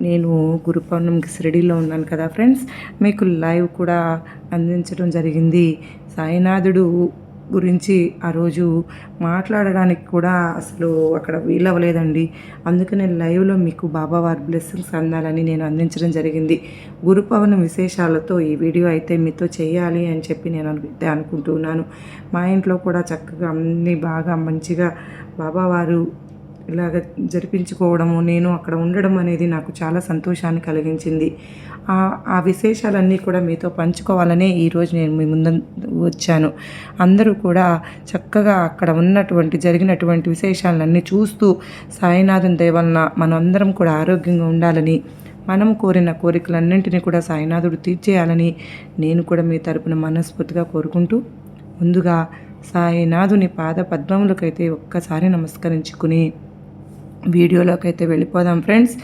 నేను గురు పౌర్ణమికి షిరిడీలో ఉన్నాను కదా ఫ్రెండ్స్. మీకు లైవ్ కూడా అందించడం జరిగింది. సాయినాథుడు గురించి ఆ రోజు మాట్లాడడానికి కూడా అసలు అక్కడ వీలవ్వలేదండి. అందుకనే లైవ్లో మీకు బాబా వారి బ్లెస్సింగ్స్ అందాలని నేను అందించడం జరిగింది. గురుపవన విశేషాలతో ఈ వీడియో అయితే మీతో చేయాలి అని చెప్పి నేను అనుకుంటే అనుకుంటున్నాను. మా ఇంట్లో కూడా చక్కగా అన్నీ బాగా మంచిగా బాబావారు ఇలాగ జరిపించుకోవడము నేను అక్కడ ఉండడం అనేది నాకు చాలా సంతోషాన్ని కలిగించింది. ఆ ఆ విశేషాలన్నీ కూడా మీతో పంచుకోవాలనే ఈరోజు నేను మీ ముందు వచ్చాను. అందరూ కూడా చక్కగా అక్కడ ఉన్నటువంటి జరిగినటువంటి విశేషాలన్నీ చూస్తూ సాయినాథం దేవలన మనందరం కూడా ఆరోగ్యంగా ఉండాలని మనం కోరిన కోరికలన్నింటినీ కూడా సాయినాథుడు తీర్చేయాలని నేను కూడా మీ తరపున మనస్ఫూర్తిగా కోరుకుంటూ ముందుగా సాయినాథుని పాద పద్మములకైతే ఒక్కసారి నమస్కరించుకుని వీడియోలోకి అయితే వెళ్ళిపోదాం ఫ్రెండ్స్.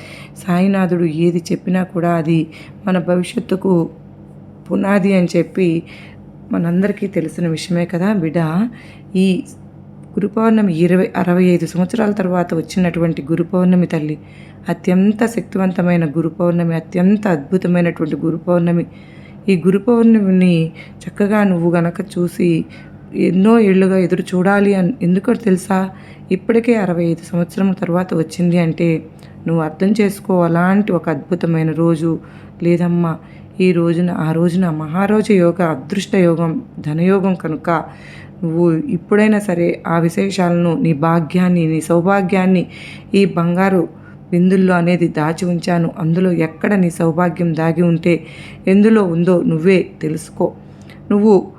సాయినాథుడు ఏది చెప్పినా కూడా అది మన భవిష్యత్తుకు పునాది అని చెప్పి మనందరికీ తెలిసిన విషయమే కదా బిడ. ఈ గురు పౌర్ణమి ఇరవై అరవై ఐదు సంవత్సరాల తర్వాత వచ్చినటువంటి గురు పౌర్ణమి తల్లి అత్యంత శక్తివంతమైన గురు పౌర్ణమి అత్యంత అద్భుతమైనటువంటి గురు పౌర్ణమి ఈ గురు పౌర్ణమిని చక్కగా నువ్వు గనక చూసి ఎన్నో ఏళ్ళుగా ఎదురు చూడాలి అని ఎందుకో తెలుసా? ఇప్పటికే అరవై ఐదు సంవత్సరం తర్వాత వచ్చింది అంటే నువ్వు అర్థం చేసుకో అలాంటి ఒక అద్భుతమైన రోజు. లేదమ్మా ఈ రోజున ఆ రోజున మహారోజ యోగ అదృష్ట యోగం ధనయోగం కనుక నువ్వు ఇప్పుడైనా సరే ఆ విశేషాలను నీ భాగ్యాన్ని నీ సౌభాగ్యాన్ని ఈ బంగారు బిందుల్లో అనేది దాచి ఉంచాను. అందులో ఎక్కడ నీ సౌభాగ్యం దాగి ఉంటే ఎందులో ఉందో నువ్వే తెలుసుకో. నువ్వు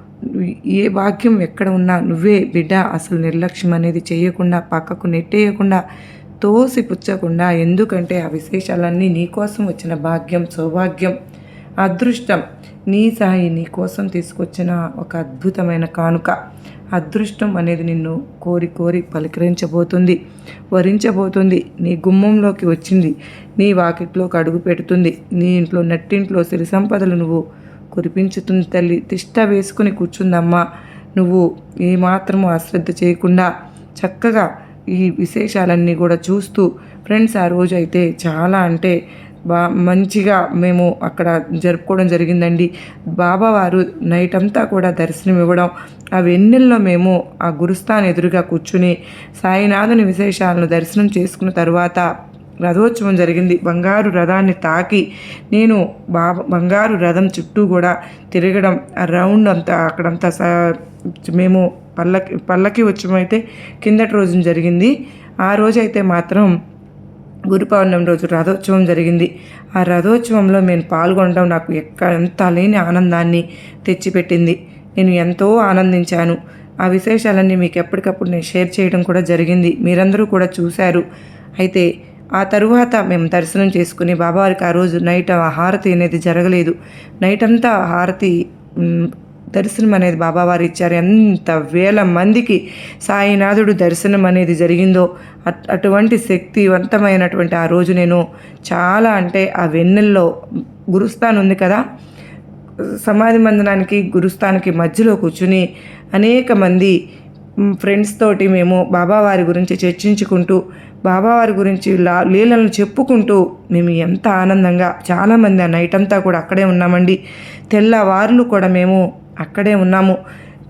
ఏ భాగ్యం ఎక్కడ ఉన్నా నువ్వే బిడ్డ అసలు నిర్లక్ష్యం అనేది చేయకుండా పక్కకు నెట్టేయకుండా తోసి పుచ్చకుండా ఎందుకంటే ఆ విశేషాలన్నీ నీకోసం వచ్చిన భాగ్యం సౌభాగ్యం అదృష్టం. నీ సాయి నీ కోసం తీసుకొచ్చిన ఒక అద్భుతమైన కానుక. అదృష్టం అనేది నిన్ను కోరి కోరి పలకరించబోతుంది వరించబోతుంది నీ గుమ్మంలోకి వచ్చింది నీ వాకిట్లోకి అడుగు పెడుతుంది నీ ఇంట్లో నట్టింట్లో సిరి సంపదలు నువ్వు కురిపించుతుంది తల్లి తిష్ట వేసుకుని కూర్చుందమ్మా. నువ్వు ఏమాత్రము అశ్రద్ధ చేయకుండా చక్కగా ఈ విశేషాలన్నీ కూడా చూస్తూ ఫ్రెండ్స్ ఆ రోజు అయితే చాలా అంటే బా మంచిగా మేము అక్కడ జరుపుకోవడం జరిగిందండి. బాబావారు నైట్ అంతా కూడా దర్శనం ఇవ్వడం ఆ వెన్నెల్లో మేము ఆ గురుస్థాన్ ఎదురుగా కూర్చుని సాయినాథుని విశేషాలను దర్శనం చేసుకున్న తర్వాత రథోత్సవం జరిగింది. బంగారు రథాన్ని తాకి నేను బా బంగారు రథం చుట్టూ కూడా తిరగడం ఆ రౌండ్ అంతా అక్కడంతా మేము పల్లకి పల్లకి అయితే కిందటి రోజున జరిగింది. ఆ రోజైతే మాత్రం గురు పౌర్ణమి రోజు రథోత్సవం జరిగింది. ఆ రథోత్సవంలో నేను పాల్గొనడం నాకు ఎక్క ఎంత లేని ఆనందాన్ని తెచ్చిపెట్టింది. నేను ఎంతో ఆనందించాను. ఆ విశేషాలన్నీ మీకు ఎప్పటికప్పుడు నేను షేర్ చేయడం కూడా జరిగింది. మీరందరూ కూడా చూశారు. అయితే ఆ తరువాత మేము దర్శనం చేసుకుని బాబావారికి ఆ రోజు నైట్ హారతి అనేది జరగలేదు. నైట్ అంతా హారతి దర్శనం అనేది బాబావారు ఇచ్చారు. ఎంత వేల మందికి సాయినాథుడు దర్శనం అనేది జరిగిందో అటువంటి శక్తివంతమైనటువంటి ఆ రోజు నేను చాలా అంటే ఆ వెన్నెల్లో గురుస్థాన్ ఉంది కదా సమాధి మందనానికి గురుస్థానికి మధ్యలో కూర్చుని అనేక మంది ఫ్రెండ్స్ తోటి మేము బాబావారి గురించి చర్చించుకుంటూ బాబావారి గురించి లా లీలలను చెప్పుకుంటూ మేము ఎంత ఆనందంగా చాలామంది ఆ నైట్ అంతా కూడా అక్కడే ఉన్నామండి. తెల్లవారులు కూడా మేము అక్కడే ఉన్నాము.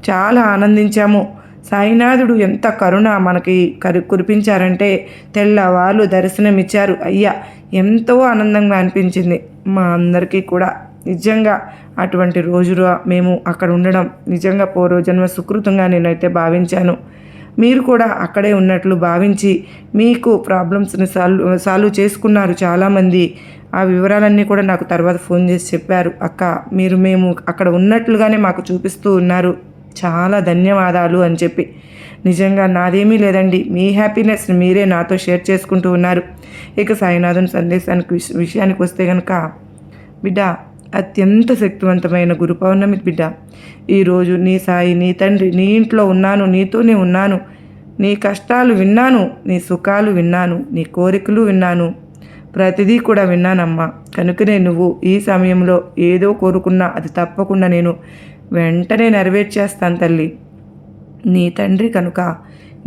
చాలా ఆనందించాము. సాయినాథుడు ఎంత కరుణ మనకి కరి కురిపించారంటే తెల్లవాళ్ళు దర్శనమిచ్చారు. అయ్యా ఎంతో ఆనందంగా అనిపించింది. మా అందరికీ కూడా నిజంగా అటువంటి రోజులో మేము అక్కడ ఉండడం నిజంగా పూర్వజన్మ సుకృతంగా నేనైతే భావించాను. మీరు కూడా అక్కడే ఉన్నట్లు భావించి మీకు ప్రాబ్లమ్స్ని సాల్వ్ సాల్వ్ చేసుకున్నారు చాలామంది. ఆ వివరాలన్నీ కూడా నాకు తర్వాత ఫోన్ చేసి చెప్పారు. అక్క మీరు మేము అక్కడ ఉన్నట్లుగానే మాకు చూపిస్తూ ఉన్నారు. చాలా ధన్యవాదాలు అని చెప్పి. నిజంగా నాదేమీ లేదండి. మీ హ్యాపీనెస్ని మీరే నాతో షేర్ చేసుకుంటూ ఉన్నారు. ఇక సాయినాథన్ సందేశానికి విషయానికి వస్తే కనుక బిడ్డ అత్యంత శక్తివంతమైన గురు పౌర్ణమి బిడ్డ. ఈరోజు నీ సాయి నీ తండ్రి నీ ఇంట్లో ఉన్నాను నీతోనే ఉన్నాను. నీ కష్టాలు విన్నాను నీ సుఖాలు విన్నాను నీ కోరికలు విన్నాను. ప్రతిదీ కూడా విన్నానమ్మా. కనుకనే నువ్వు ఈ సమయంలో ఏదో కోరుకున్నా అది తప్పకుండా నేను వెంటనే నెరవేర్చేస్తాను తల్లి. నీ తండ్రి కనుక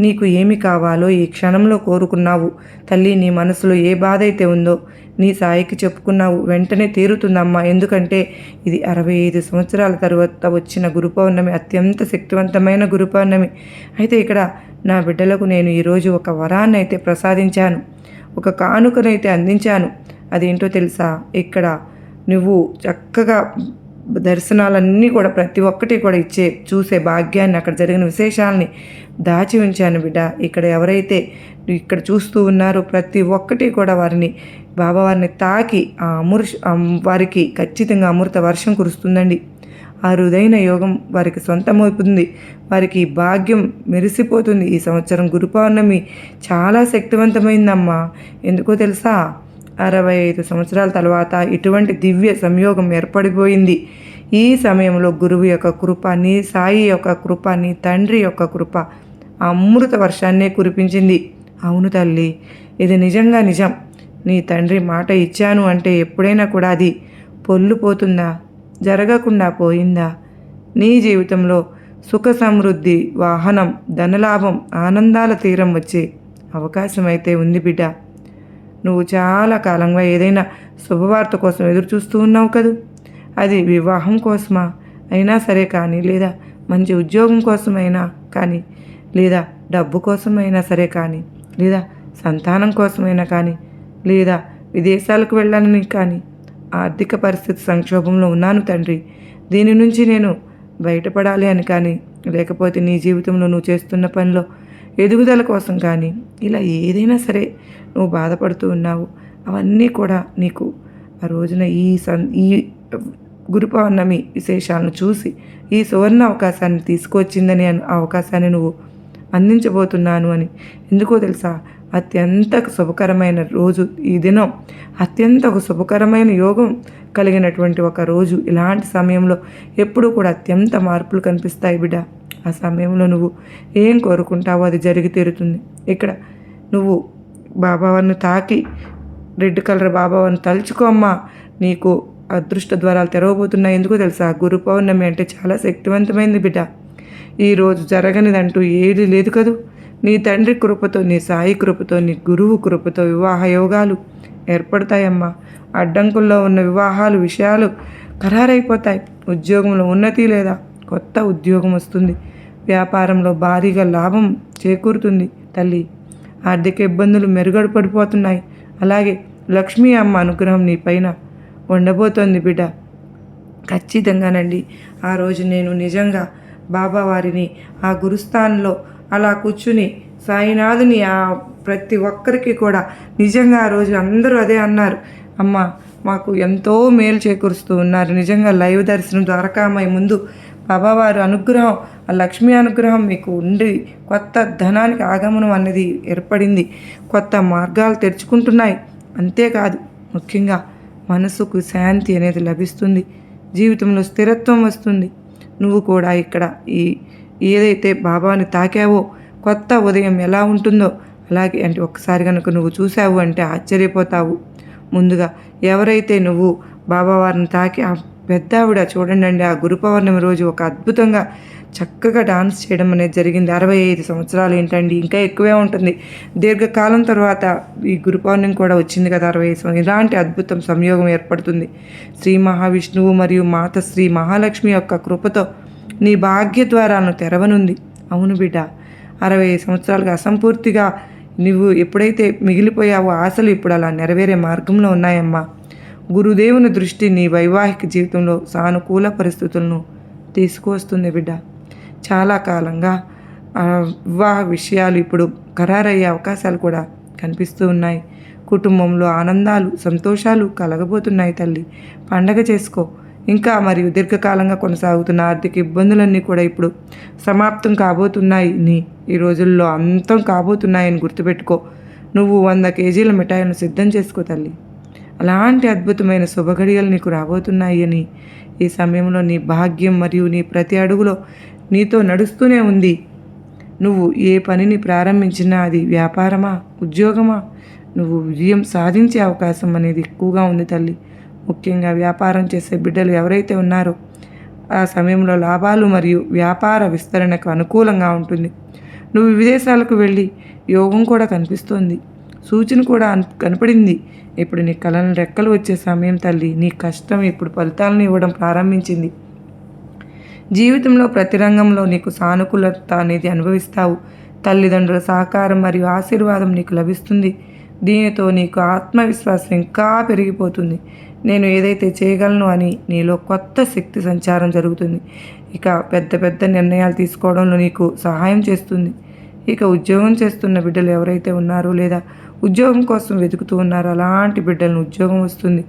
నీకు ఏమి కావాలో ఈ క్షణంలో కోరుకున్నావు. తల్లి నీ మనసులో ఏ బాధ అయితే ఉందో నీ సాయికి చెప్పుకున్నావు. వెంటనే తీరుతుందమ్మా. ఎందుకంటే ఇది అరవై ఐదు సంవత్సరాల తర్వాత వచ్చిన గురు పౌర్ణమి అత్యంత శక్తివంతమైన గురు పౌర్ణమి అయితే ఇక్కడ నా బిడ్డలకు నేను ఈరోజు ఒక వరాన్ని అయితే ప్రసాదించాను. ఒక కానుకనైతే అందించాను. అదేంటో తెలుసా? ఇక్కడ నువ్వు చక్కగా దర్శనాలన్నీ కూడా ప్రతి ఒక్కటి కూడా ఇచ్చే చూసే భాగ్యాన్ని అక్కడ జరిగిన విశేషాలని దాచి ఉంచాను బిడ్డ. ఇక్కడ ఎవరైతే ఇక్కడ చూస్తూ ఉన్నారో ప్రతి ఒక్కటి కూడా వారిని బాబా వారిని తాకి ఆ అమృ వారికి ఖచ్చితంగా అమృత వర్షం కురుస్తుందండి. ఆ రుదైన యోగం వారికి సొంతమవుతుంది. వారికి భాగ్యం మెరిసిపోతుంది. ఈ సంవత్సరం గురు పౌర్ణమి చాలా శక్తివంతమైందమ్మా. ఎందుకో తెలుసా? అరవై ఐదు సంవత్సరాల తర్వాత ఇటువంటి దివ్య సంయోగం ఏర్పడిపోయింది. ఈ సమయంలో గురువు యొక్క కృప నీ సాయి యొక్క కృప నీ తండ్రి యొక్క కృప అమృత వర్షాన్నే కురిపించింది. అవును తల్లి ఇది నిజంగా నిజం. నీ తండ్రి మాట ఇచ్చాను అంటే ఎప్పుడైనా కూడా అది పొల్లుపోతుందా? జరగకుండా పోయిందా? నీ జీవితంలో సుఖ సమృద్ధి వాహనం ధనలాభం ఆనందాల తీరం వచ్చే అవకాశం అయితే ఉంది బిడ్డ. నువ్వు చాలా కాలంగా ఏదైనా శుభవార్త కోసం ఎదురు చూస్తూ ఉన్నావు కదూ? అది వివాహం కోసమా? అయినా సరే కానీ లేదా మంచి ఉద్యోగం కోసమైనా కానీ లేదా డబ్బు కోసమైనా సరే కానీ లేదా సంతానం కోసమైనా కానీ లేదా విదేశాలకు వెళ్ళాలని కానీ ఆర్థిక పరిస్థితి సంక్షోభంలో ఉన్నాను తండ్రి. దీని నుంచి నేను బయటపడాలి అని కానీ లేకపోతే నీ జీవితంలో నువ్వు చేస్తున్న పనిలో ఎదుగుదల కోసం కానీ ఇలా ఏదైనా సరే నువ్వు బాధపడుతూ ఉన్నావు. అవన్నీ కూడా నీకు ఆ రోజున ఈ సన్ ఈ గురు పౌర్ణమి విశేషాలను చూసి ఈ సువర్ణ అవకాశాన్ని తీసుకొచ్చిందని ఆ అవకాశాన్ని నువ్వు అందించబోతున్నాను అని ఎందుకో తెలుసా? అత్యంత శుభకరమైన రోజు ఈ దినం. అత్యంత ఒక శుభకరమైన యోగం కలిగినటువంటి ఒక రోజు. ఇలాంటి సమయంలో ఎప్పుడూ కూడా అత్యంత మార్పులు కనిపిస్తాయి బిడ్డ. ఆ సమయంలో నువ్వు ఏం కోరుకుంటావో అది జరిగి తీరుతుంది. ఇక్కడ నువ్వు బాబావారిని తాకి రెడ్ కలర్ బాబావారిని తలుచుకో అమ్మా. నీకు అదృష్ట ద్వారాలు తెరవబోతున్నాయి. ఎందుకు తెలుసా? గురు పౌర్ణమి అంటే చాలా శక్తివంతమైంది బిడ్డ. ఈరోజు జరగనిదంటూ ఏది లేదు కదూ? నీ తండ్రి కృపతో నీ సాయి కృపతో నీ గురువు కృపతో వివాహ యోగాలు ఏర్పడతాయమ్మా. అడ్డంకుల్లో ఉన్న వివాహాలు విషయాలు ఖరారైపోతాయి. ఉద్యోగంలో ఉన్నతి లేదా కొత్త ఉద్యోగం వస్తుంది. వ్యాపారంలో భారీగా లాభం చేకూరుతుంది తల్లి. ఆర్థిక ఇబ్బందులు మెరుగుపడిపోతున్నాయి. అలాగే లక్ష్మీ అమ్మ అనుగ్రహం నీ పైన ఉండబోతోంది బిడ్డ. ఖచ్చితంగానండి. ఆ రోజు నేను నిజంగా బాబావారిని ఆ గురుస్థానంలో అలా కూర్చుని సాయినాథుని ఆ ప్రతి ఒక్కరికి కూడా నిజంగా ఆ రోజు అందరూ అదే అన్నారు. అమ్మ మాకు ఎంతో మేలు చేకూరుస్తూ ఉన్నారు. నిజంగా లైవ్ దర్శనం ద్వారకామై ముందు బాబావారు అనుగ్రహం ఆ లక్ష్మీ అనుగ్రహం మీకు ఉండి కొత్త ధనానికి ఆగమనం అనేది ఏర్పడింది. కొత్త మార్గాలు తెరుచుకుంటున్నాయి. అంతేకాదు ముఖ్యంగా మనసుకు శాంతి అనేది లభిస్తుంది. జీవితంలో స్థిరత్వం వస్తుంది. నువ్వు కూడా ఇక్కడ ఈ ఏదైతే బాబాని తాకావో కొత్త ఉదయం ఎలా ఉంటుందో అలాగే అంటే ఒక్కసారి కనుక నువ్వు చూసావు అంటే ఆశ్చర్యపోతావు. ముందుగా ఎవరైతే నువ్వు బాబావారిని తాకి ఆ పెద్ద ఆవిడ. చూడండి ఆ గురు పౌర్ణమి రోజు ఒక అద్భుతంగా చక్కగా డాన్స్ చేయడం అనేది జరిగింది. అరవై ఐదు సంవత్సరాలు ఏంటండి ఇంకా ఎక్కువే ఉంటుంది. దీర్ఘకాలం తర్వాత ఈ గురు పౌర్ణమి కూడా వచ్చింది కదా అరవై ఐదు ఇలాంటి అద్భుతం సంయోగం ఏర్పడుతుంది. శ్రీ మహావిష్ణువు మరియు మాత శ్రీ మహాలక్ష్మి యొక్క కృపతో నీ భాగ్య ద్వారాలను తెరవనుంది. అవును బిడ్డ అరవై సంవత్సరాలుగా అసంపూర్తిగా నువ్వు ఎప్పుడైతే మిగిలిపోయావో ఆశలు ఇప్పుడు అలా నెరవేరే మార్గంలో ఉన్నాయమ్మా. గురుదేవుని దృష్టి నీ వైవాహిక జీవితంలో సానుకూల పరిస్థితులను తీసుకువస్తుంది బిడ్డ. చాలా కాలంగా వివాహ విషయాలు ఇప్పుడు ఖరారయ్యే అవకాశాలు కూడా కనిపిస్తూ ఉన్నాయి. కుటుంబంలో ఆనందాలు సంతోషాలు కలగబోతున్నాయి తల్లి. పండగ చేసుకో. ఇంకా మరియు దీర్ఘకాలంగా కొనసాగుతున్న ఆర్థిక ఇబ్బందులన్నీ కూడా ఇప్పుడు సమాప్తం కాబోతున్నాయి. నీ ఈ రోజుల్లో అంతం కాబోతున్నాయని గుర్తుపెట్టుకో. నువ్వు వంద కేజీల మిఠాయిలను సిద్ధం చేసుకో తల్లి. అలాంటి అద్భుతమైన శుభఘడియలు నీకు రాబోతున్నాయి అని ఈ సమయంలో నీ భాగ్యం మరియు నీ ప్రతి అడుగులో నీతో నడుస్తూనే ఉంది. నువ్వు ఏ పనిని ప్రారంభించినా అది వ్యాపారమా ఉద్యోగమా? నువ్వు విజయం సాధించే అవకాశం అనేది ఎక్కువగా ఉంది తల్లి. ముఖ్యంగా వ్యాపారం చేసే బిడ్డలు ఎవరైతే ఉన్నారో ఆ సమయంలో లాభాలు మరియు వ్యాపార విస్తరణకు అనుకూలంగా ఉంటుంది. నువ్వు విదేశాలకు వెళ్ళి యోగం కూడా కనిపిస్తోంది. సూచన కూడా కనపడింది. ఇప్పుడు నీ కళలను రెక్కలు వచ్చే సమయం తల్లి. నీ కష్టం ఇప్పుడు ఫలితాలను ఇవ్వడం ప్రారంభించింది. జీవితంలో ప్రతి రంగంలో నీకు సానుకూలత అనేది అనుభవిస్తావు. తల్లిదండ్రుల సహకారం మరియు ఆశీర్వాదం నీకు లభిస్తుంది. దీనితో నీకు ఆత్మవిశ్వాసం ఇంకా పెరిగిపోతుంది. నేను ఏదైతే చేయగలను అని నీలో కొత్త శక్తి సంచారం జరుగుతుంది. ఇక పెద్ద పెద్ద నిర్ణయాలు తీసుకోవడంలో నీకు సహాయం చేస్తుంది. ఇక ఉద్యోగం చేస్తున్న బిడ్డలు ఎవరైతే ఉన్నారో లేదా ఉద్యోగం కోసం వెతుకుతూ ఉన్నారో అలాంటి బిడ్డలను ఉద్యోగం వస్తుంది.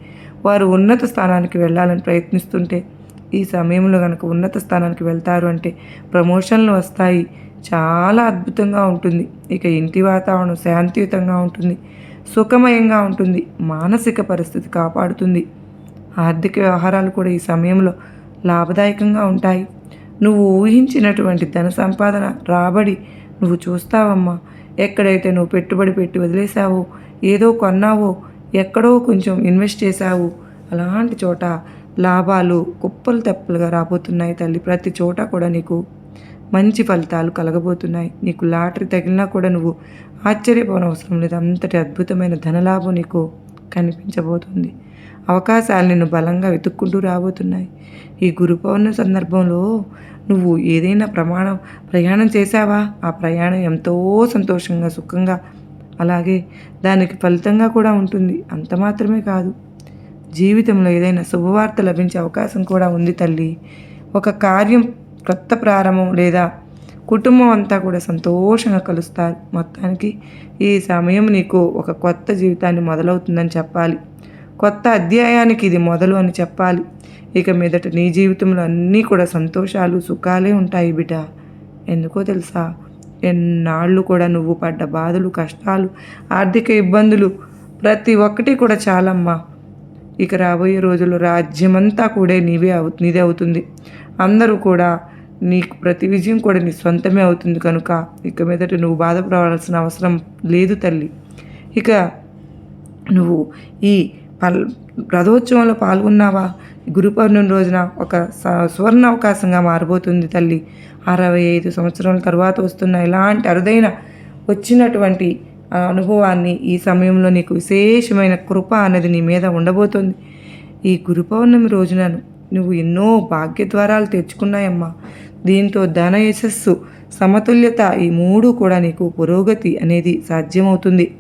వారు ఉన్నత స్థానానికి వెళ్ళాలని ప్రయత్నిస్తుంటే ఈ సమయంలో కనుక ఉన్నత స్థానానికి వెళ్తారు అంటే ప్రమోషన్లు వస్తాయి. చాలా అద్భుతంగా ఉంటుంది. ఇక ఇంటి వాతావరణం శాంతియుతంగా ఉంటుంది. సుఖమయంగా ఉంటుంది. మానసిక పరిస్థితి కాపాడుతుంది. ఆర్థిక వ్యవహారాలు కూడా ఈ సమయంలో లాభదాయకంగా ఉంటాయి. నువ్వు ఊహించినటువంటి ధన సంపాదన రాబడి నువ్వు చూస్తావమ్మా. ఎక్కడైతే నువ్వు పెట్టుబడి పెట్టి వదిలేసావో ఏదో కొన్నావో ఎక్కడో కొంచెం ఇన్వెస్ట్ చేశావు. అలాంటి చోట లాభాలు కుప్పలు తెప్పలుగా రాబోతున్నాయి తల్లి. ప్రతి చోట కూడా నీకు మంచి ఫలితాలు కలగబోతున్నాయి. నీకు లాటరీ తగిలినా కూడా నువ్వు ఆశ్చర్యపోనవసరం లేదు. అంతటి అద్భుతమైన ధనలాభం నీకు కనిపించబోతుంది. అవకాశాలు నిన్ను బలంగా వెతుక్కుంటూ రాబోతున్నాయి. ఈ గురు పౌర్ణమి సందర్భంలో నువ్వు ఏదైనా ప్రమాణం ప్రయాణం చేశావా? ఆ ప్రయాణం ఎంతో సంతోషంగా సుఖంగా అలాగే దానికి ఫలితంగా కూడా ఉంటుంది. అంత మాత్రమే కాదు. జీవితంలో ఏదైనా శుభవార్త లభించే అవకాశం కూడా ఉంది తల్లి. ఒక కార్యం కొత్త ప్రారంభం లేదా కుటుంబం అంతా కూడా సంతోషంగా కలుస్తారు. మొత్తానికి ఈ సమయం నీకు ఒక కొత్త జీవితాన్ని మొదలవుతుందని చెప్పాలి. కొత్త అధ్యాయానికి ఇది మొదలు అని చెప్పాలి. ఇక మీదట నీ జీవితంలో అన్నీ కూడా సంతోషాలు సుఖాలే ఉంటాయి బిడ్డ. ఎందుకో తెలుసా? ఎన్నాళ్ళు కూడా నువ్వు పడ్డ బాధలు కష్టాలు ఆర్థిక ఇబ్బందులు ప్రతి ఒక్కటి కూడా చాలమ్మా. ఇక రాబోయే రోజుల్లో రాజ్యమంతా కూడా నీవే అవు నీదే అవుతుంది. అందరూ కూడా నీకు ప్రతి విజయం కూడా నీ సొంతమే అవుతుంది కనుక ఇక మీదట నువ్వు బాధపడవలసిన అవసరం లేదు తల్లి. ఇక నువ్వు ఈ పల్ రథోత్సవంలో పాల్గొన్నావా? గురు పౌర్ణమి రోజున ఒక స- సువర్ణ అవకాశంగా మారిపోతుంది తల్లి. అరవై ఐదు సంవత్సరాల తర్వాత వస్తున్న ఇలాంటి అరుదైన వచ్చినటువంటి అనుభవాన్ని ఈ సమయంలో నీకు విశేషమైన కృప అనేది నీ మీద ఉండబోతుంది. ఈ గురు పౌర్ణమి రోజున నువ్వు ఎన్నో భాగ్యద్వారాలు తెచ్చుకున్నాయమ్మా. దీంతో ధన యశస్సు సమతుల్యత ఈ మూడు కూడా నీకు పురోగతి అనేది సాధ్యమవుతుంది.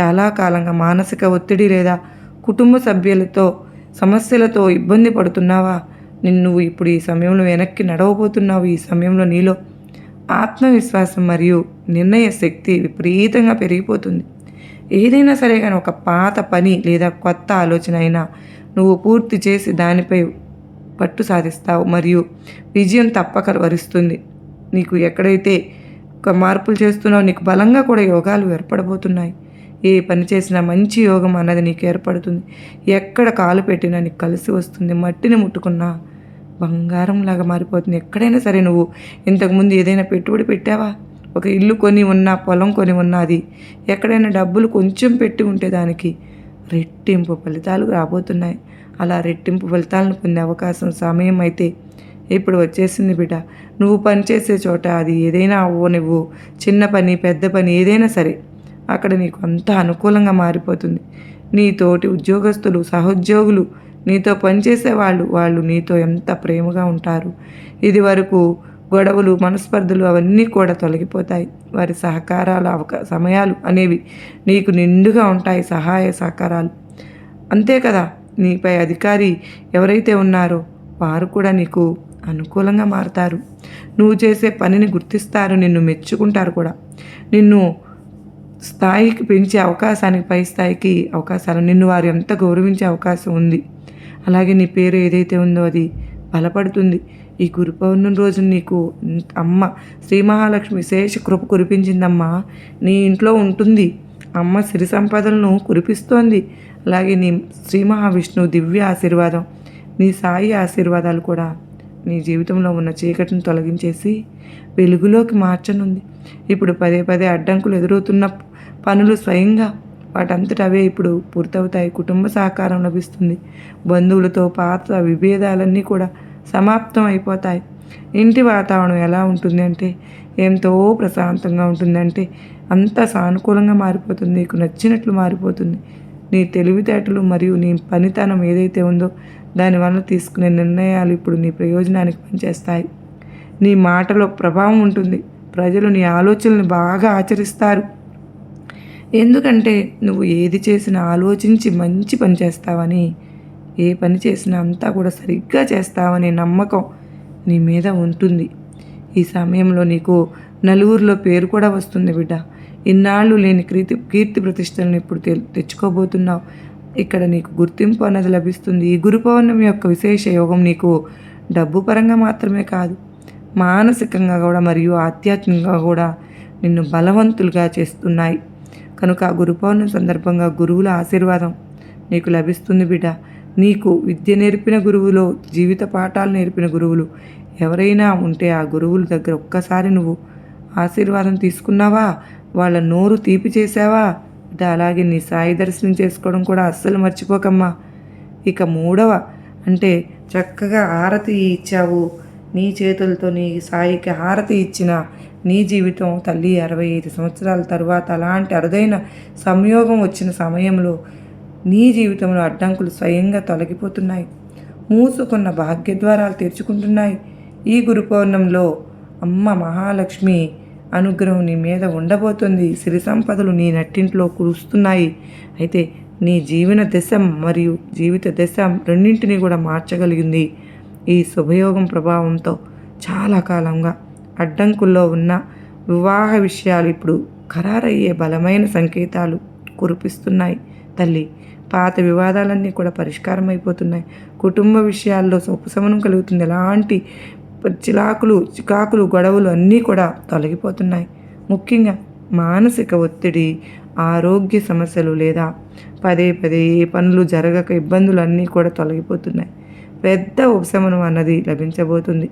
చాలా కాలంగా మానసిక ఒత్తిడి లేదా కుటుంబ సభ్యులతో సమస్యలతో ఇబ్బంది పడుతున్నావా? నిన్ను నువ్వు ఇప్పుడు ఈ సమయంలో వెనక్కి నడవబోతున్నావు. ఈ సమయంలో నీలో ఆత్మవిశ్వాసం మరియు నిర్ణయ శక్తి విపరీతంగా పెరిగిపోతుంది. ఏదైనా సరే కానీ ఒక పాత పని లేదా కొత్త ఆలోచన అయినా నువ్వు పూర్తి చేసి దానిపై పట్టు సాధిస్తావు మరియు విజయం తప్పక వరిస్తుంది. నీకు ఎక్కడైతే ఒక మార్పులు చేస్తున్నావు నీకు బలంగా కూడా యోగాలు ఏర్పడబోతున్నాయి. ఏ పని చేసినా మంచి యోగం అన్నది నీకు ఏర్పడుతుంది. ఎక్కడ కాలు పెట్టినా నీకు కలిసి వస్తుంది. మట్టిని ముట్టుకున్నా బంగారంలాగా మారిపోతుంది. ఎక్కడైనా సరే నువ్వు ఇంతకుముందు ఏదైనా పెట్టుబడి పెట్టావా? ఒక ఇల్లు కొని ఉన్నా పొలం కొని ఉన్నా అది ఎక్కడైనా డబ్బులు కొంచెం పెట్టి ఉంటే దానికి రెట్టింపు ఫలితాలు రాబోతున్నాయి. అలా రెట్టింపు ఫలితాలను పొందే అవకాశం సమయం అయితే ఇప్పుడు వచ్చేసింది బిడ్డ. నువ్వు పనిచేసే చోట అది ఏదైనా అవ్వ నువ్వు చిన్న పని పెద్ద పని ఏదైనా సరే. అక్కడ నీకు అంత అనుకూలంగా మారిపోతుంది. నీ తోటి ఉద్యోగస్తులు సహోద్యోగులు నీతో పనిచేసే వాళ్ళు వాళ్ళు నీతో ఎంత ప్రేమగా ఉంటారు. ఇది వరకు గొడవలు మనస్పర్ధలు అవన్నీ కూడా తొలగిపోతాయి. వారి సహకారాలు అవకా సమయాలు అనేవి నీకు నిండుగా ఉంటాయి సహాయ సహకారాలు. అంతే కదా నీపై అధికారి ఎవరైతే ఉన్నారో వారు కూడా నీకు అనుకూలంగా మారుతారు. నువ్వు చేసే పనిని గుర్తిస్తారు నిన్ను మెచ్చుకుంటారు కూడా. నిన్ను స్థాయికి పెంచే అవకాశానికి పై స్థాయికి అవకాశాలు నిన్ను వారు ఎంత గౌరవించే అవకాశం ఉంది. అలాగే నీ పేరు ఏదైతే ఉందో అది బలపడుతుంది. ఈ గురు పౌర్ణమి రోజు నీకు అమ్మ శ్రీ మహాలక్ష్మి విశేష కృప కురిపించిందమ్మా. నీ ఇంట్లో ఉంటుంది. అమ్మ సిరి సంపదలను కురిపిస్తోంది. అలాగే నీ శ్రీ మహావిష్ణువు దివ్య ఆశీర్వాదం నీ సాయి ఆశీర్వాదాలు కూడా నీ జీవితంలో ఉన్న చీకటిని తొలగించేసి వెలుగులోకి మార్చనుంది. ఇప్పుడు పదే పదే అడ్డంకులు ఎదురవుతున్న పనులు స్వయంగా వాటంతట అవే ఇప్పుడు పూర్తవుతాయి. కుటుంబ సహకారం లభిస్తుంది. బంధువులతో పాత విభేదాలన్నీ కూడా సమాప్తం అయిపోతాయి. ఇంటి వాతావరణం ఎలా ఉంటుంది అంటే ఎంతో ప్రశాంతంగా ఉంటుందంటే అంత సానుకూలంగా మారిపోతుంది. నీకు నచ్చినట్లు మారిపోతుంది. నీ తెలివితేటలు మరియు నీ పనితనం ఏదైతే ఉందో దానివల్ల తీసుకునే నిర్ణయాలు ఇప్పుడు నీ ప్రయోజనానికి పనిచేస్తాయి. నీ మాటలో ప్రభావం ఉంటుంది. ప్రజలు నీ ఆలోచనలు బాగా ఆచరిస్తారు. ఎందుకంటే నువ్వు ఏది చేసినా ఆలోచించి మంచి పని చేస్తావని ఏ పని చేసినా అంతా కూడా సరిగ్గా చేస్తావనే నమ్మకం నీ మీద ఉంటుంది. ఈ సమయంలో నీకు నలుగురిలో పేరు కూడా వస్తుంది బిడ్డ. ఇన్నాళ్ళు లేని కీర్తి కీర్తి ప్రతిష్టలను ఇప్పుడు తె తెచ్చుకోబోతున్నావు. ఇక్కడ నీకు గుర్తింపు అన్నది లభిస్తుంది. ఈ గురు పౌర్ణమి యొక్క విశేష యోగం నీకు డబ్బు పరంగా మాత్రమే కాదు మానసికంగా కూడా మరియు ఆధ్యాత్మికంగా కూడా నిన్ను బలవంతులుగా చేస్తున్నాయి. కనుక ఆ గురు పౌర్ణమి సందర్భంగా గురువుల ఆశీర్వాదం నీకు లభిస్తుంది బిడ్డ. నీకు విద్య నేర్పిన గురువులో జీవిత పాఠాలు నేర్పిన గురువులు ఎవరైనా ఉంటే ఆ గురువుల దగ్గర ఒక్కసారి నువ్వు ఆశీర్వాదం తీసుకున్నావా? వాళ్ళ నోరు తీపి చేసావా బిడ్డ అలాగే నీ సాయి దర్శనం చేసుకోవడం కూడా అస్సలు మర్చిపోకమ్మా. ఇక మూడవ అంటే చక్కగా హారతి ఇచ్చావు. నీ చేతులతో నీ సాయికి హారతి ఇచ్చిన నీ జీవితం తల్లి అరవై ఐదు సంవత్సరాల తర్వాత అలాంటి అరుదైన సంయోగం వచ్చిన సమయంలో నీ జీవితంలో అడ్డంకులు స్వయంగా తొలగిపోతున్నాయి. మూసుకున్న భాగ్యద్వారాలు తెరుచుకుంటున్నాయి. ఈ గురు పౌర్ణంలో అమ్మ మహాలక్ష్మి అనుగ్రహం నీ మీద ఉండబోతుంది. సిరి సంపదలు నీ నట్టింట్లో కురుస్తున్నాయి. అయితే నీ జీవన దశ మరియు జీవిత దశ రెండింటినీ కూడా మార్చగలిగింది. ఈ శుభయోగం ప్రభావంతో చాలా కాలంగా అడ్డంకుల్లో ఉన్న వివాహ విషయాలు ఇప్పుడు ఖరారయ్యే బలమైన సంకేతాలు కురిపిస్తున్నాయి. తల్లి పాత వివాదాలన్నీ కూడా పరిష్కారం అయిపోతున్నాయి కుటుంబ విషయాల్లో ఉపశమనం కలుగుతుంది. ఎలాంటి చిలాకులు చికాకులు గొడవలు అన్నీ కూడా తొలగిపోతున్నాయి. ముఖ్యంగా మానసిక ఒత్తిడి ఆరోగ్య సమస్యలు లేదా పదే పదే ఏ పనులు జరగక ఇబ్బందులు అన్నీ కూడా తొలగిపోతున్నాయి. పెద్ద ఉపశమనం అన్నది లభించబోతుంది.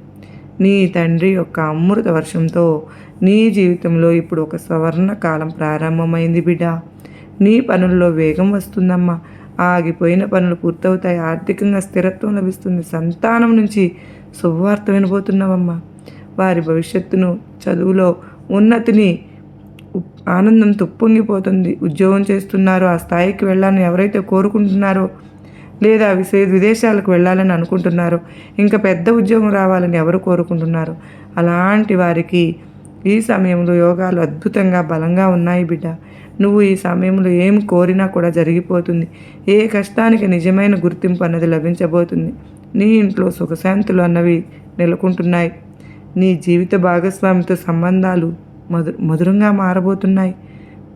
నీ తండ్రి యొక్క అమృత వర్షంతో నీ జీవితంలో ఇప్పుడు ఒక స్వర్ణ కాలం ప్రారంభమైంది బిడ్డ. నీ పనుల్లో వేగం వస్తుందమ్మా. ఆగిపోయిన పనులు పూర్తవుతాయి. ఆర్థికంగా స్థిరత్వం లభిస్తుంది. సంతానం నుంచి శుభవార్త వినబోతున్నావమ్మా. వారి భవిష్యత్తును చదువులో ఉన్నతిని ఆనందం తుప్పొంగిపోతుంది. ఉద్యోగం చేస్తున్నారు. ఆ స్థాయికి వెళ్ళాలని ఎవరైతే కోరుకుంటున్నారో లేదా విశే విదేశాలకు వెళ్ళాలని అనుకుంటున్నారో. ఇంకా పెద్ద ఉద్యోగం రావాలని ఎవరు కోరుకుంటున్నారు? అలాంటి వారికి ఈ సమయంలో యోగాలు అద్భుతంగా బలంగా ఉన్నాయి బిడ్డ. నువ్వు ఈ సమయంలో ఏం కోరినా కూడా జరిగిపోతుంది. ఏ కష్టానికి నిజమైన గుర్తింపు అన్నది లభించబోతుంది. నీ ఇంట్లో సుఖశాంతులు అన్నవి నెలకొంటున్నాయి. నీ జీవిత భాగస్వామితో సంబంధాలు మధు మధురంగా మారబోతున్నాయి.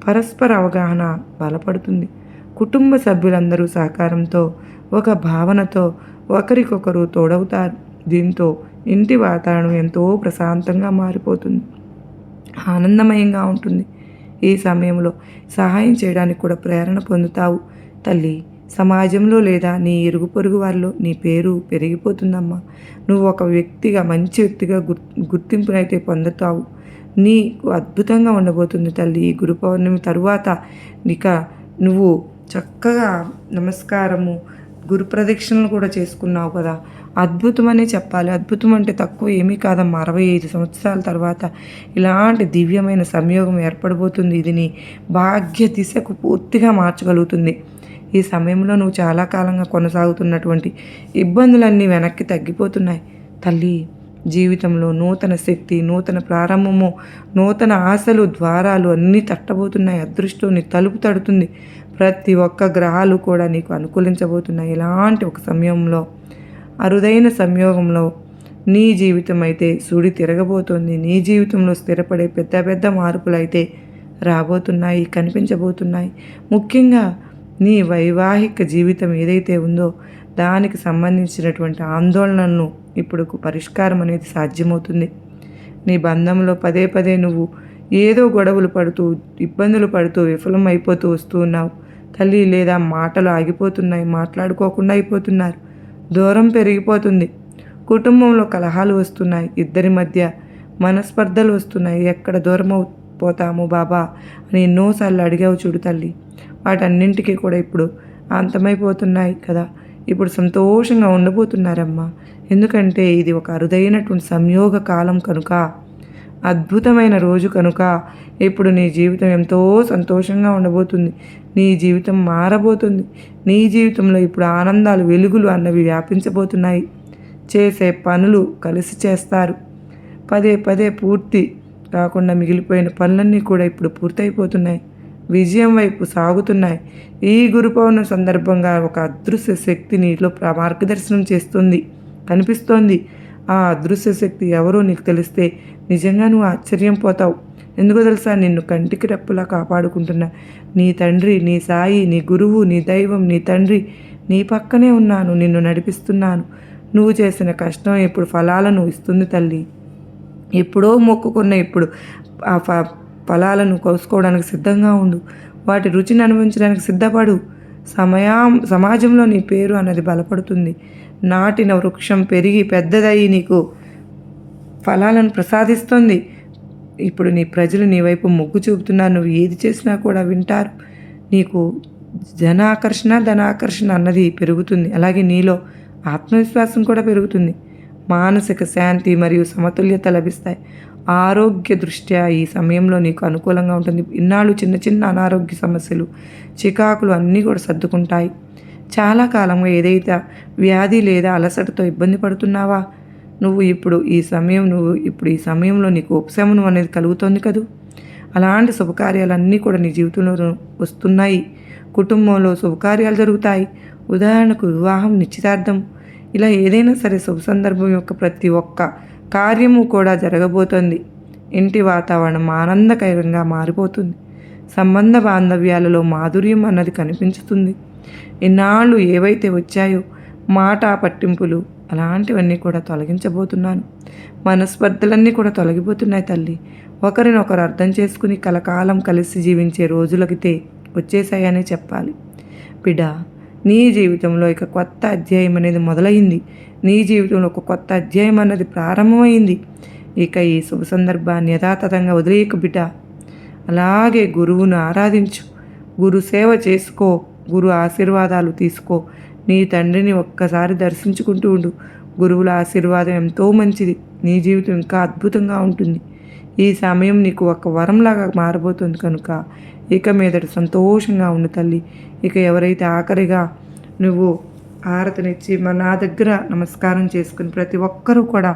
పరస్పర అవగాహన బలపడుతుంది. కుటుంబ సభ్యులందరూ సహకారంతో ఒక భావనతో ఒకరికొకరు తోడవుతారు. దీంతో ఇంటి వాతావరణం ఎంతో ప్రశాంతంగా మారిపోతుంది. ఆనందమయంగా ఉంటుంది. ఈ సమయంలో సహాయం చేయడానికి కూడా ప్రేరణ పొందుతావు. తల్లి సమాజంలో లేదా నీ ఇరుగు పొరుగు వారిలో నీ పేరు పెరిగిపోతుందమ్మా. నువ్వు ఒక వ్యక్తిగా మంచి వ్యక్తిగా గుర్ గుర్తింపునైతే పొందుతావు. నీకు అద్భుతంగా ఉండబోతుంది తల్లి. ఈ గురు పౌర్ణమి తరువాత ఇక నువ్వు చక్కగా నమస్కారము గురు ప్రదక్షిణలు కూడా చేసుకున్నావు కదా. అద్భుతమనే చెప్పాలి. అద్భుతం అంటే తక్కువ ఏమీ కాదమ్మా. అరవై ఐదు సంవత్సరాల తర్వాత ఇలాంటి దివ్యమైన సంయోగం ఏర్పడబోతుంది. ఇది నీ భాగ్య దిశకు పూర్తిగా మార్చగలుగుతుంది. ఈ సమయంలో నువ్వు చాలా కాలంగా కొనసాగుతున్నటువంటి ఇబ్బందులన్నీ వెనక్కి తగ్గిపోతున్నాయి. తల్లి జీవితంలో నూతన శక్తి నూతన ప్రారంభము నూతన ఆశలు ద్వారాలు అన్నీ తట్టబోతున్నాయి. అదృష్టం నీ తలుపు తడుతుంది. ప్రతి ఒక్క గ్రహాలు కూడా నీకు అనుకూలించబోతున్నాయి. ఇలాంటి ఒక సమయంలో అరుదైన సంయోగంలో నీ జీవితం అయితే సుడి తిరగబోతోంది. నీ జీవితంలో స్థిరపడే పెద్ద పెద్ద మార్పులు అయితే రాబోతున్నాయి కనిపించబోతున్నాయి. ముఖ్యంగా నీ వైవాహిక జీవితం ఏదైతే ఉందో దానికి సంబంధించినటువంటి ఆందోళనను ఇప్పుడు పరిష్కారం అనేది సాధ్యమవుతుంది. నీ బంధంలో పదే పదే నువ్వు ఏదో గొడవలు పడుతూ ఇబ్బందులు పడుతూ విఫలం అయిపోతూ వస్తూ ఉన్నావు. తల్లి లేదా మాటలు ఆగిపోతున్నాయి మాట్లాడుకోకుండా అయిపోతున్నారు. దూరం పెరిగిపోతుంది. కుటుంబంలో కలహాలు వస్తున్నాయి. ఇద్దరి మధ్య మనస్పర్ధలు వస్తున్నాయి. ఎక్కడ దూరం పోతాము బాబా అని ఎన్నోసార్లు అడిగావు చూడు తల్లి. వాటన్నింటికీ కూడా ఇప్పుడు అంతమైపోతున్నాయి కదా. ఇప్పుడు సంతోషంగా ఉండబోతున్నారమ్మా. ఎందుకంటే ఇది ఒక అరుదైనటువంటి సంయోగ కాలం కనుక. అద్భుతమైన రోజు కనుక. ఇప్పుడు నీ జీవితం ఎంతో సంతోషంగా ఉండబోతుంది. నీ జీవితం మారబోతుంది. నీ జీవితంలో ఇప్పుడు ఆనందాలు వెలుగులు అన్నవి వ్యాపించబోతున్నాయి. చేసే పనులు కలిసి చేస్తారు. పదే పదే పూర్తి కాకుండా మిగిలిపోయిన పనులన్నీ కూడా ఇప్పుడు పూర్తయిపోతున్నాయి. విజయం వైపు సాగుతున్నాయి. ఈ గురుపౌర్ణ సందర్భంగా ఒక అదృశ్య శక్తి నీలో మార్గదర్శనం చేస్తుంది. కనిపిస్తోంది. ఆ అదృశ్య శక్తి ఎవరో నీకు తెలిస్తే నిజంగా నువ్వు ఆశ్చర్యం పోతావు. ఎందుకో తెలుసా? నిన్ను కంటికి రెప్పలా కాపాడుకుంటున్నా నీ తండ్రి నీ సాయి నీ గురువు నీ దైవం నీ తండ్రి నీ పక్కనే ఉన్నాను నిన్ను నడిపిస్తున్నాను. నువ్వు చేసిన కష్టం ఇప్పుడు ఫలాలను ఇస్తుంది తల్లి. ఎప్పుడో మొక్కుకున్న ఇప్పుడు ఆ ఫ ఫలాలను కోసుకోవడానికి సిద్ధంగా ఉండు. వాటి రుచిని అనుభవించడానికి సిద్ధపడు. సమయం సమాజంలో నీ పేరు అన్నది బలపడుతుంది. నాటిన వృక్షం పెరిగి పెద్దదయ్యి నీకు ఫలాలను ప్రసాదిస్తుంది. ఇప్పుడు నీ ప్రజలు నీ వైపు మొగ్గు చూపుతున్నారు. నువ్వు ఏది చేసినా కూడా వింటారు. నీకు జనాకర్షణ ధనాకర్షణ అన్నది పెరుగుతుంది. అలాగే నీలో ఆత్మవిశ్వాసం కూడా పెరుగుతుంది. మానసిక శాంతి మరియు సమతుల్యత లభిస్తాయి. ఆరోగ్య దృష్ట్యా ఈ సమయంలో నీకు అనుకూలంగా ఉంటుంది. ఇన్నాళ్ళు చిన్న చిన్న అనారోగ్య సమస్యలు చికాకులు అన్నీ కూడా సర్దుకుంటాయి. చాలా కాలంగా ఏదైతే వ్యాధి లేదా అలసటతో ఇబ్బంది పడుతున్నావా? నువ్వు ఇప్పుడు ఈ సమయం నువ్వు ఇప్పుడు ఈ సమయంలో నీకు ఉపశమనం అనేది కలుగుతోంది కదూ? అలాంటి శుభకార్యాలన్నీ కూడా నీ జీవితంలో వస్తున్నాయి. కుటుంబంలో శుభకార్యాలు జరుగుతాయి. ఉదాహరణకు వివాహం నిశ్చితార్థం. ఇలా ఏదైనా సరే శుభ సందర్భం యొక్క ప్రతి ఒక్క కార్యము కూడా జరగబోతోంది. ఇంటి వాతావరణం ఆనందకరంగా మారిపోతుంది. సంబంధ బాంధవ్యాలలో మాధుర్యం అన్నది కనిపించుతుంది. ఇన్నాళ్ళు ఏవైతే వచ్చాయో మాట పట్టింపులు అలాంటివన్నీ కూడా తొలగించబోతున్నాను. మనస్పర్ధలన్నీ కూడా తొలగిపోతున్నాయి తల్లి. ఒకరినొకరు అర్థం చేసుకుని కలకాలం కలిసి జీవించే రోజులకితే వచ్చేసాయని చెప్పాలి. బిడ్డ నీ జీవితంలో ఇక కొత్త అధ్యాయం అనేది మొదలైంది. నీ జీవితంలో ఒక కొత్త అధ్యాయం అన్నది ప్రారంభమైంది. ఇక ఈ శుభ సందర్భాన్ని యథాతథంగా వదిలేయక బిడ్డ అలాగే గురువును ఆరాధించు. గురు సేవ చేసుకో. గురు ఆశీర్వాదాలు తీసుకో. నీ తండ్రిని ఒక్కసారి దర్శించుకుంటూ ఉండు. గురువుల ఆశీర్వాదం ఎంతో మంచిది. నీ జీవితం ఇంకా అద్భుతంగా ఉంటుంది. ఈ సమయం నీకు ఒక వరంలాగా మారబోతుంది కనుక ఇక మీదట సంతోషంగా ఉండు తల్లి. ఇక ఎవరైతే ఆఖరిగా నువ్వు హారతనిచ్చి మన నా దగ్గర నమస్కారం చేసుకుని ప్రతి ఒక్కరూ కూడా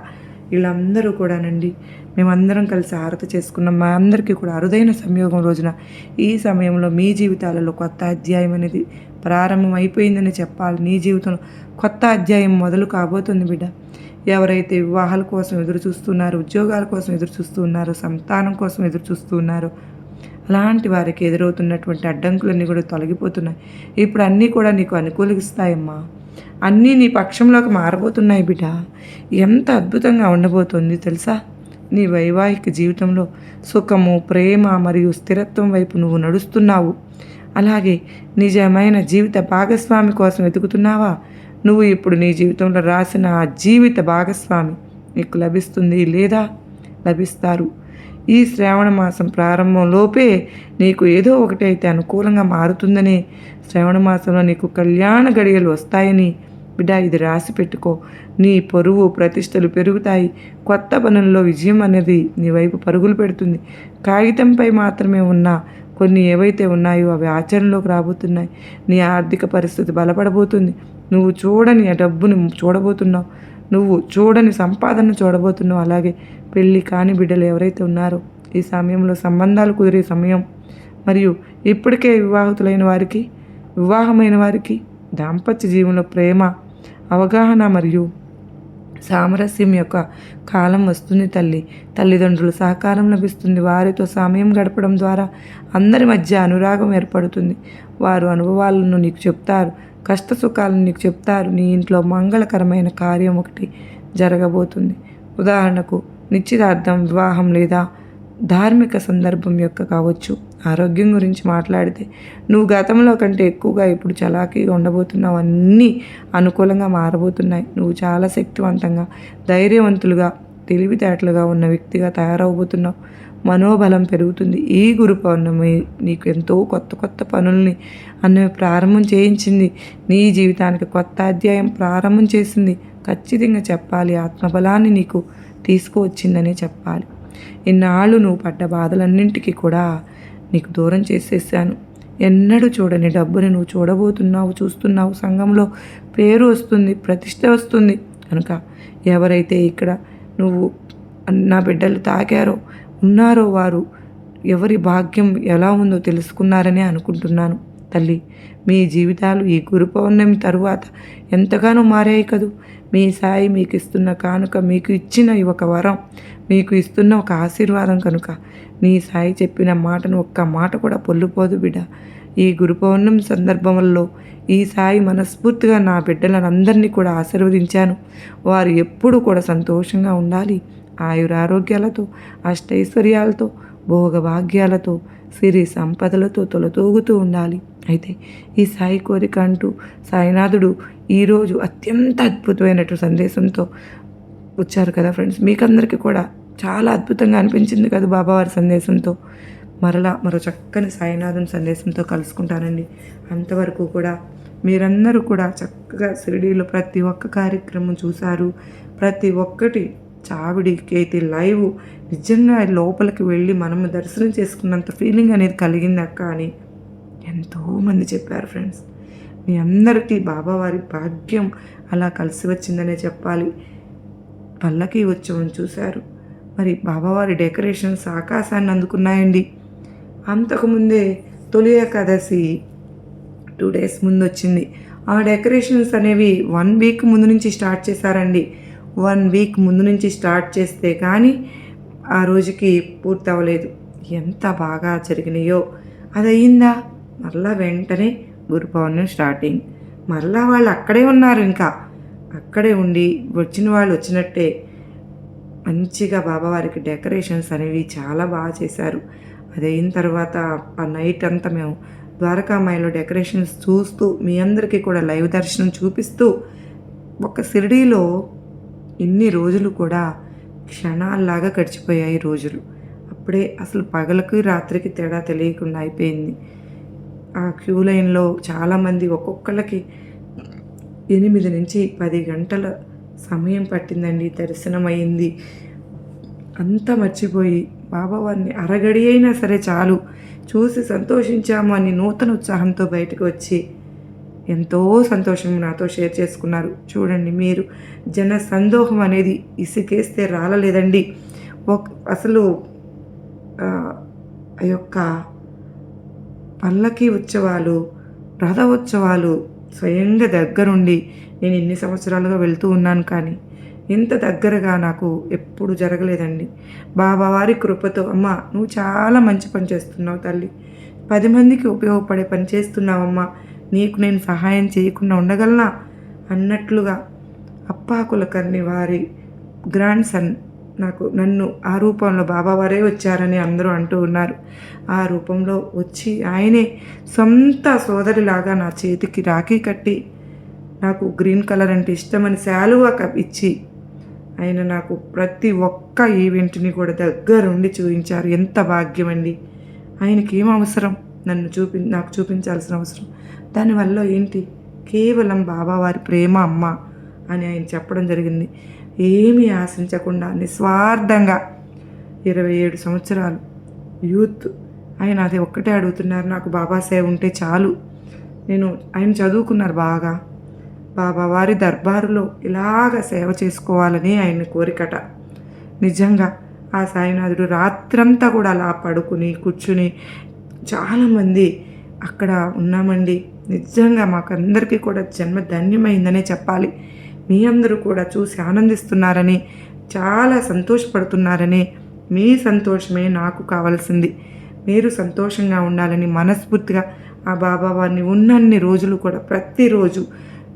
వీళ్ళందరూ కూడానండి. మేమందరం కలిసి హారతి చేసుకున్నాం. మా అందరికీ కూడా అరుదైన సంయోగం రోజున. ఈ సమయంలో మీ జీవితాలలో కొత్త అధ్యాయం అనేది ప్రారంభం అయిపోయిందని చెప్పాలి. నీ జీవితంలో కొత్త అధ్యాయం మొదలు కాబోతుంది బిడ్డ. ఎవరైతే వివాహాల కోసం ఎదురు చూస్తున్నారో ఉద్యోగాల కోసం ఎదురు చూస్తున్నారు సంతానం కోసం ఎదురు చూస్తున్నారు అలాంటి వారికి ఎదురవుతున్నటువంటి అడ్డంకులన్నీ కూడా తొలగిపోతున్నాయి. ఇప్పుడు అన్నీ కూడా నీకు అనుకూలిస్తాయమ్మా. అన్నీ నీ పక్షంలోకి మారబోతున్నాయి బిడ్డ. ఎంత అద్భుతంగా ఉండబోతోంది తెలుసా? నీ వైవాహిక జీవితంలో సుఖము ప్రేమ మరియు స్థిరత్వం వైపు నువ్వు నడుస్తున్నావు. అలాగే నిజమైన జీవిత భాగస్వామి కోసం వెతుకుతున్నావా? నువ్వు ఇప్పుడు నీ జీవితంలో రాసిన ఆ జీవిత భాగస్వామి నీకు లభిస్తుంది లేదా? లభిస్తారు. ఈ శ్రావణ మాసం ప్రారంభంలోపే నీకు ఏదో ఒకటి అయితే అనుకూలంగా మారుతుందని శ్రావణ మాసంలో నీకు కళ్యాణ గడియలు వస్తాయని బిడ్డ ఇది రాసి పెట్టుకో. నీ పొరుగు ప్రతిష్టలు పెరుగుతాయి. కొత్త పనుల్లో విజయం అనేది నీ వైపు పరుగులు పెడుతుంది. కాగితంపై మాత్రమే ఉన్న కొన్ని ఏవైతే ఉన్నాయో అవి ఆచరణలోకి రాబోతున్నాయి. నీ ఆర్థిక పరిస్థితి బలపడబోతుంది. నువ్వు చూడని ఆ డబ్బుని చూడబోతున్నావు. నువ్వు చూడని సంపాదన చూడబోతున్నావు. అలాగే పెళ్ళి కాని బిడ్డలు ఎవరైతే ఉన్నారో ఈ సమయంలో సంబంధాలు కుదిరే సమయం. మరియు ఇప్పటికే వివాహితులైన వారికి వివాహమైన వారికి దాంపత్య జీవనంలో ప్రేమ అవగాహన మరియు సామరస్యం యొక్క కాలం వస్తుంది తల్లి. తల్లిదండ్రుల సహకారం లభిస్తుంది. వారితో సమయం గడపడం ద్వారా అందరి మధ్య అనురాగం ఏర్పడుతుంది. వారు అనుభవాలను నీకు చెప్తారు. కష్ట సుఖాలను నీకు చెప్తారు. నీ ఇంట్లో మంగళకరమైన కార్యం ఒకటి జరగబోతుంది. ఉదాహరణకు నిశ్చితార్థం వివాహం లేదా ధార్మిక సందర్భం యొక్క కావచ్చు. ఆరోగ్యం గురించి మాట్లాడితే నువ్వు గతంలో కంటే ఎక్కువగా ఇప్పుడు చలాకీగా ఉండబోతున్నావు. అన్నీ అనుకూలంగా మారబోతున్నాయి. నువ్వు చాలా శక్తివంతంగా ధైర్యవంతులుగా తెలివితేటలుగా ఉన్న వ్యక్తిగా తయారవబోతున్నావు. మనోబలం పెరుగుతుంది. ఈ గురు పౌర్ణమి నీకు ఎంతో కొత్త కొత్త పనుల్ని అన్న ప్రారంభం చేయించింది. నీ జీవితానికి కొత్త అధ్యాయం ప్రారంభం చేసింది. ఖచ్చితంగా చెప్పాలి. ఆత్మబలాన్ని నీకు తీసుకువచ్చిందనే చెప్పాలి. ఇన్నాళ్ళు నువ్వు పడ్డ బాధలన్నింటికీ కూడా నీకు దూరం చేసేసాను. ఎన్నడూ చూడని డబ్బుని నువ్వు చూడబోతున్నావు చూస్తున్నావు. సంఘంలో పేరు వస్తుంది ప్రతిష్ట వస్తుంది. కనుక ఎవరైతే ఇక్కడ నువ్వు నా బిడ్డలు తాకారో ఉన్నారో వారు ఎవరి భాగ్యం ఎలా ఉందో తెలుసుకున్నారని అనుకుంటున్నాను. తల్లి మీ జీవితాలు ఈ గురు పౌర్ణమి తరువాత ఎంతగానో మారాయి కదూ. మీ సాయి మీకు ఇస్తున్న కానుక మీకు ఇచ్చిన ఈ ఒక వరం మీకు ఇస్తున్న ఒక ఆశీర్వాదం కనుక. నీ సాయి చెప్పిన మాటను ఒక్క మాట కూడా పొల్లుపోదు బిడ్డ. ఈ గురు పౌర్ణమి సందర్భంలో ఈ సాయి మనస్ఫూర్తిగా నా బిడ్డలను అందరినీ కూడా ఆశీర్వదించాను. వారు ఎప్పుడూ కూడా సంతోషంగా ఉండాలి. ఆయురారోగ్యాలతో అష్టైశ్వర్యాలతో భోగభాగ్యాలతో సిరి సంపదలతో తొలతూగుతూ ఉండాలి. అయితే ఈ సాయి కోరిక అంటూ సాయినాథుడు ఈరోజు అత్యంత అద్భుతమైనటువంటి సందేశంతో వచ్చారు కదా ఫ్రెండ్స్. మీకందరికీ కూడా చాలా అద్భుతంగా అనిపించింది కదా బాబావారి సందేశంతో. మరలా మరో చక్కని సాయినాథుని సందేశంతో కలుసుకుంటానండి. అంతవరకు కూడా మీరందరూ కూడా చక్కగా షిరిడీలో ప్రతి ఒక్క కార్యక్రమం చూశారు. ప్రతి ఒక్కటి చావిడి కేతి లైవ్. నిజంగా లోపలికి వెళ్ళి మనము దర్శనం చేసుకున్నంత ఫీలింగ్ అనేది కలిగింది అక్క అని ఎంతోమంది చెప్పారు ఫ్రెండ్స్ మీ అందరికీ బాబావారి భాగ్యం అలా కలిసి వచ్చిందనే చెప్పాలి. పల్లకి ఉత్సవం చూశారు. మరి బాబావారి డెకరేషన్స్ ఆకాశాన్ని అందుకున్నాయండి. అంతకుముందే తొలి ఏకాదశి టూ డేస్ ముందు వచ్చింది ఆ డెకరేషన్స్ అనేవి వన్ వీక్ ముందు నుంచి స్టార్ట్ చేశారండి. వన్ వీక్ ముందు నుంచి స్టార్ట్ చేస్తే కానీ ఆ రోజుకి పూర్తి అవ్వలేదు ఎంత బాగా జరిగినాయో. అది అయ్యిందా మరలా వెంటనే గురు పౌర్ణమి స్టార్టింగ్. మరలా వాళ్ళు అక్కడే ఉన్నారు ఇంకా. అక్కడే ఉండి వచ్చిన వాళ్ళు వచ్చినట్టే. మంచిగా బాబావారికి డెకరేషన్స్ అనేవి చాలా బాగా చేశారు. అది అయిన తర్వాత ఆ నైట్ అంతా మేము ద్వారకామాయిలో డెకరేషన్స్ చూస్తూ మీ అందరికీ కూడా లైవ్ దర్శనం చూపిస్తూ ఒక షిరిడీలో ఇన్ని రోజులు కూడా క్షణాల్లాగా గడిచిపోయాయి రోజులు. అప్పుడే అసలు పగలకి రాత్రికి తేడా తెలియకుండా అయిపోయింది. ఆ క్యూ లైన్లో చాలామంది ఒక్కొక్కళ్ళకి ఎనిమిది నుంచి పది గంటల సమయం పట్టిందండి. దర్శనం అయింది అంతా మర్చిపోయి బాబావారిని అరగడి అయినా సరే చాలు. చూసి సంతోషించాము అని నూతన ఉత్సాహంతో బయటకు వచ్చి ఎంతో సంతోషం నాతో షేర్ చేసుకున్నారు. చూడండి మీరు జన సందోహం అనేది ఇసుకేస్తే రాలలేదండి. ఒక అసలు ఆ యొక్క పల్లకి ఉత్సవాలు రథ ఉత్సవాలు స్వయంగా దగ్గరుండి నేను ఇన్ని సంవత్సరాలుగా వెళ్తూ ఉన్నాను కానీ ఇంత దగ్గరగా నాకు ఎప్పుడు జరగలేదండి. బాబావారి కృపతో అమ్మ నువ్వు చాలా మంచి పని చేస్తున్నావు తల్లి. పది మందికి ఉపయోగపడే పని చేస్తున్నావమ్మా. నీకు నేను సహాయం చేయకుండా ఉండగలనా? అన్నట్లుగా అప్పాకులకర్ణి వారి గ్రాండ్ సన్ నాకు నన్ను ఆ రూపంలో బాబావారే వచ్చారని అందరూ అంటూ ఉన్నారు. ఆ రూపంలో వచ్చి ఆయనే సొంత సోదరిలాగా నా చేతికి రాఖీ కట్టి నాకు గ్రీన్ కలర్ అంటే ఇష్టమని శాలువా కప్ ఇచ్చి ఆయన నాకు ప్రతి ఒక్క ఈవెంట్ని కూడా దగ్గరుండి చూపించారు. ఎంత భాగ్యం అండి. ఆయనకి ఏం అవసరం? నన్ను చూపి నాకు చూపించాల్సిన అవసరం. దానివల్ల ఏంటి? కేవలం బాబావారి ప్రేమ అమ్మ అని ఆయన చెప్పడం జరిగింది. ఏమీ ఆశించకుండా నిస్వార్థంగా ఇరవై ఏడు సంవత్సరాలు యూత్. ఆయన అది ఒక్కటే అడుగుతున్నారు నాకు బాబా సేవ ఉంటే చాలు. నేను ఆయన చదువుకున్నారు బాగా. బాబా వారి దర్బారులో ఇలాగ సేవ చేసుకోవాలని ఆయన కోరికట. నిజంగా ఆ సాయినాథుడు రాత్రంతా కూడా అలా పడుకుని కూర్చుని చాలామంది అక్కడ ఉన్నామండి. నిజంగా మాకందరికీ కూడా జన్మ ధన్యమైందనే చెప్పాలి. మీ అందరూ కూడా చూసి ఆనందిస్తున్నారని చాలా సంతోషపడుతున్నారని మీ సంతోషమే నాకు కావాల్సింది. మీరు సంతోషంగా ఉండాలని మనస్ఫూర్తిగా ఆ బాబా వారిని ఉన్నన్ని రోజులు కూడా ప్రతిరోజు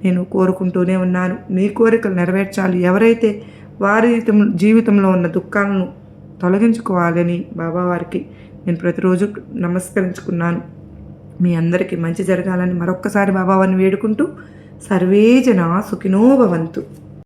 నేను కోరుకుంటూనే ఉన్నాను. మీ కోరికలు నెరవేర్చాలి. ఎవరైతే వారి జీవితంలో ఉన్న దుఃఖాలను తొలగించుకోవాలని బాబావారికి నేను ప్రతిరోజు నమస్కరించుకున్నాను. మీ అందరికీ మంచి జరగాలని మరొక్కసారి బాబావారిని వేడుకుంటూ సర్వే సుఖినోభవంతు